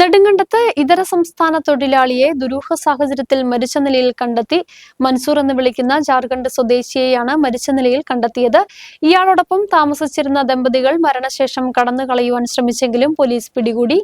നെടുങ്കണ്ടത്ത് ഇതര സംസ്ഥാന തൊഴിലാളിയെ ദുരൂഹ സാഹചര്യത്തിൽ മരിച്ച നിലയിൽ കണ്ടെത്തി. മൻസൂർ എന്ന് വിളിക്കുന്ന ജാർഖണ്ഡ് സ്വദേശിയെയാണ് മരിച്ച നിലയിൽ കണ്ടെത്തിയത്. ഇയാളോടൊപ്പം താമസിച്ചിരുന്ന ദമ്പതികൾ മരണശേഷം കടന്നു കളയുവാൻ ശ്രമിച്ചെങ്കിലും പോലീസ് പിടികൂടി.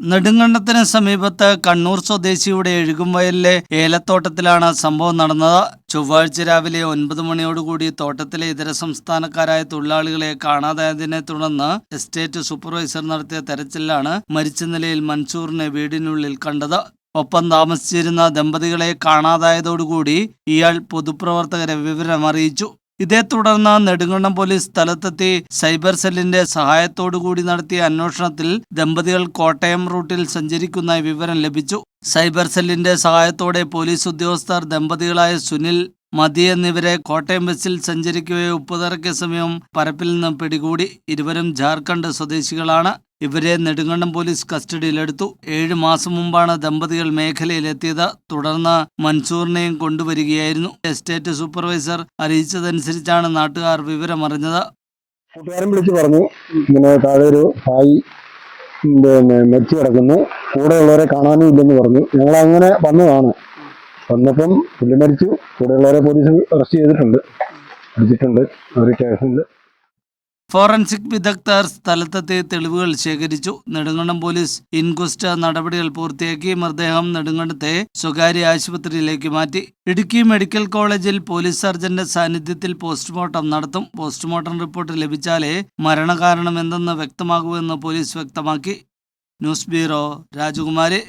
നെടുങ്കണ്ടത്തിന് സമീപത്ത് കണ്ണൂർ സ്വദേശിയുടെ എഴുകുംവയലിലെ ഏലത്തോട്ടത്തിലാണ് സംഭവം നടന്നത്. ചൊവ്വാഴ്ച രാവിലെ ഒൻപത് മണിയോടുകൂടി തോട്ടത്തിലെ ഇതര സംസ്ഥാനക്കാരായ തൊഴിലാളികളെ കാണാതായതിനെ തുടർന്ന് എസ്റ്റേറ്റ് സൂപ്പർവൈസർ നടത്തിയ തെരച്ചിലാണ് മരിച്ച നിലയിൽ മൻസൂറിനെ വീടിനുള്ളിൽ കണ്ടത്. ഒപ്പം താമസിച്ചിരുന്ന ദമ്പതികളെ കാണാതായതോടുകൂടി ഇയാൾ പൊതുപ്രവർത്തകരെ വിവരം അറിയിച്ചു ഇതേ തുടർന്ന് നെടുങ്കണ്ടം പോലീസ് സ്ഥലത്തെത്തി സൈബർ സെല്ലിന്റെ സഹായത്തോടുകൂടി നടത്തിയ അന്വേഷണത്തിൽ ദമ്പതികൾ കോട്ടയം റൂട്ടിൽ സഞ്ചരിക്കുന്ന വിവരം ലഭിച്ചു. സൈബർ സെല്ലിന്റെ സഹായത്തോടെ പോലീസ് ഉദ്യോഗസ്ഥർ ദമ്പതികളായ സുനിൽ മതി എന്നിവരെ കോട്ടയം ബസ്സിൽ സഞ്ചരിക്കുകയോ ഉപ്പുതറയ്ക്ക് സമയം പരപ്പിൽ നിന്നും പിടികൂടി. ഇരുവരും ജാർഖണ്ഡ് സ്വദേശികളാണ്. ഇവരെ നെടുങ്കണ്ടം പോലീസ് കസ്റ്റഡിയിലെടുത്തു. ഏഴ് മാസം മുമ്പാണ് ദമ്പതികൾ മേഖലയിലെത്തിയത്. തുടർന്ന് മൻസൂറിനെയും കൊണ്ടുവരികയായിരുന്നു. എസ്റ്റേറ്റ് സൂപ്പർവൈസർ അറിയിച്ചതനുസരിച്ചാണ് നാട്ടുകാർ വിവരമറിഞ്ഞത്. പറഞ്ഞു. ആയി പിന്നെ മരിച്ചു കിടക്കുന്നു. കൂടെയുള്ളവരെ കാണാനും ഇല്ലെന്ന് പറഞ്ഞു. ഞങ്ങൾ അങ്ങനെ വന്നതാണ്. വന്നപ്പം പുള്ളി മരിച്ചു. കൂടെയുള്ളവരെ പോലീസ് അറസ്റ്റ് ചെയ്തിട്ടുണ്ട്. പിടിച്ചിട്ടുണ്ട് അവർ സ്റ്റേഷനിൽ ഫോറൻസിക് വിദഗ്ധർ സ്ഥലത്തെത്തി തെളിവുകൾ ശേഖരിച്ചു. നെടുങ്കണ്ടം പോലീസ് ഇൻക്വസ്റ്റ് നടപടികൾ പൂർത്തിയാക്കി മൃതദേഹം നെടുങ്കണ്ടത്തെ സ്വകാര്യ ആശുപത്രിയിലേക്ക് മാറ്റി. ഇടുക്കി മെഡിക്കൽ കോളേജിൽ പോലീസ് സർജന്റെ സാന്നിധ്യത്തിൽ പോസ്റ്റ്മോർട്ടം നടത്തും. പോസ്റ്റ്മോർട്ടം റിപ്പോർട്ട് ലഭിച്ചാലേ മരണകാരണം എന്തെന്ന് വ്യക്തമാകൂ എന്ന് പോലീസ് വ്യക്തമാക്കി. ന്യൂസ് ബ്യൂറോ രാജകുമാരി.